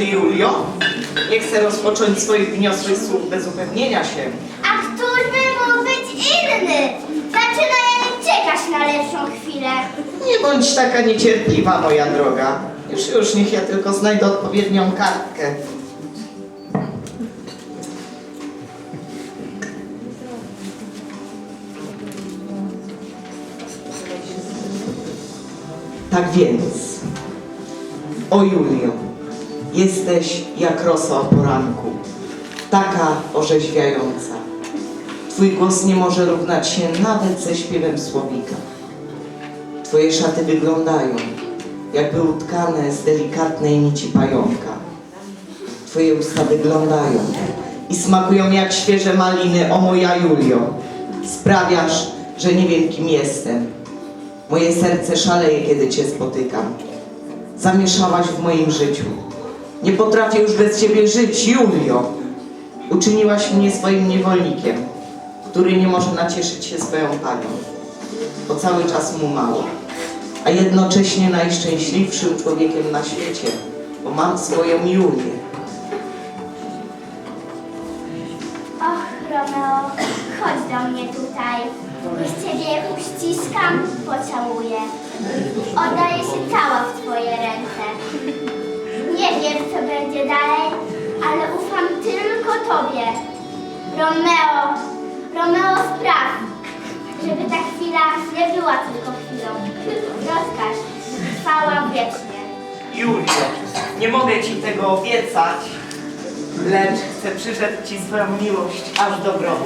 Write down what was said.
ty, Julio? Nie chcę rozpocząć swoich wniosłych słów bez upewnienia się. A któż by mógł być inny? Zaczynają czekać na lepszą chwilę. Nie bądź taka niecierpliwa, moja droga. Już, już, niech ja tylko znajdę odpowiednią kartkę. Tak więc, o Julio, jesteś jak rosa o poranku, taka orzeźwiająca. Twój głos nie może równać się nawet ze śpiewem słowika. Twoje szaty wyglądają, jakby utkane z delikatnej nici pająka. Twoje usta wyglądają i smakują jak świeże maliny, o moja Julio. Sprawiasz, że nie wiem kim jestem. Moje serce szaleje, kiedy Cię spotykam. Zamieszałaś w moim życiu. Nie potrafię już bez Ciebie żyć, Julio. Uczyniłaś mnie swoim niewolnikiem, który nie może nacieszyć się swoją panią bo cały czas mu mało, a jednocześnie najszczęśliwszym człowiekiem na świecie, bo mam swoją Julię. Och, Romeo, chodź do mnie tutaj. Niech ciebie uściskam, pocałuję. Oddaję Romeo, Romeo spraw, żeby ta chwila nie była tylko chwilą. Rozkaż, trwała wiecznie. Julio, nie mogę Ci tego obiecać, lecz chcę przyrzec Ci swoją miłość aż do grobu.